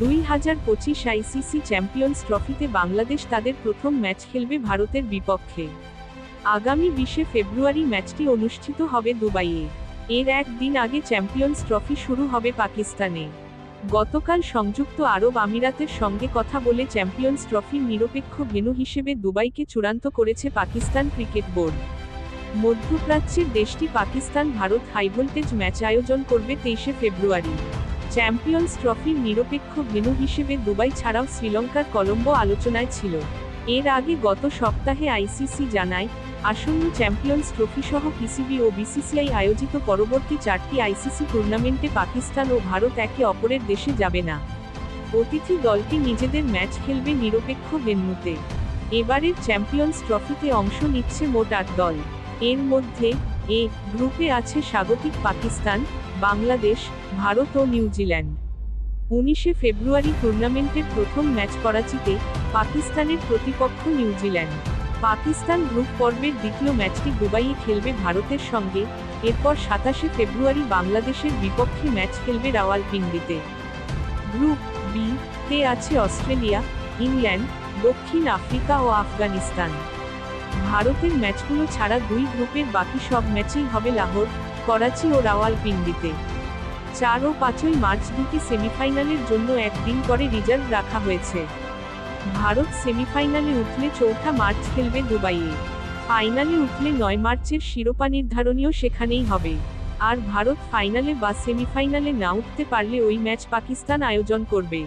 দুই হাজার পঁচিশ আইসিসি চ্যাম্পিয়ন্স ট্রফিতে বাংলাদেশ তাদের প্রথম ম্যাচ খেলবে ভারতের বিপক্ষে। আগামী বিশে ফেব্রুয়ারি ম্যাচটি অনুষ্ঠিত হবে দুবাইয়ে। এর একদিন আগে চ্যাম্পিয়ন্স ট্রফি শুরু হবে পাকিস্তানে। গতকাল সংযুক্ত আরব আমিরাতের সঙ্গে কথা বলে চ্যাম্পিয়ন্স ট্রফির নিরপেক্ষ ভেনু হিসেবে দুবাইকে চূড়ান্ত করেছে পাকিস্তান ক্রিকেট বোর্ড। মধ্যপ্রাচ্যের দেশটি পাকিস্তান ভারত হাইভোল্টেজ ম্যাচ আয়োজন করবে তেইশে ফেব্রুয়ারি। চ্যাম্পিয়ন্স ট্রফির নিরপেক্ষ ভেন্যু হিসেবে দুবাই ছাড়াও শ্রীলঙ্কার কলম্বো আলোচনায় ছিল। এর আগে গত সপ্তাহে আইসিসি জানায়, আসন্ন চ্যাম্পিয়ন্স ট্রফি সহ পিসিবি ও বিসিসিআই আয়োজিত পরবর্তী চারটি আইসিসি টুর্নামেন্টে পাকিস্তান ও ভারত একে অপরের দেশে যাবে না। অতিথি দলটি নিজেদের ম্যাচ খেলবে নিরপেক্ষ ভেন্যুতে। এবারের চ্যাম্পিয়ন্স ট্রফিতে অংশ নিচ্ছে মোট আট দল। এর মধ্যে এ গ্রুপে আছে স্বাগতিক পাকিস্তান বাংলাদেশ, ভারত ও নিউজিল্যান্ড উনিশে ফেব্রুয়ারি টুর্নামেন্টের প্রথম ম্যাচ করাচিতে পাকিস্তানের প্রতিপক্ষ নিউজিল্যান্ড পাকিস্তান গ্রুপ পর্বের দ্বিতীয় ম্যাচটি দুবাইয়ে খেলবে ভারতের সঙ্গে, এরপর সাতাশে ফেব্রুয়ারি বাংলাদেশের বিপক্ষে ম্যাচ খেলবে রাওয়ালপিন্ডিতে। গ্রুপ বি তে আছে অস্ট্রেলিয়া, ইংল্যান্ড, দক্ষিণ আফ্রিকা ও আফগানিস্তান। ভারতের ম্যাচগুলো ছাড়া দুই গ্রুপের বাকি সব ম্যাচেই হবে লাহোর করাচি ও রাওয়ালপিন্ডিতে। চার ও পাঁচই মার্চ দুটি সেমিফাইনালের জন্য একদিন করে রিজার্ভ রাখা হয়েছে। ভারত সেমিফাইনালে উঠলে চৌঠা মার্চ খেলবে দুবাইয়ে। ফাইনালে উঠলে নয় মার্চের শিরোপা নির্ধারণীয় সেখানেই হবে। আর ভারত ফাইনালে বা সেমিফাইনালে না উঠতে পারলে ওই ম্যাচ পাকিস্তান আয়োজন করবে।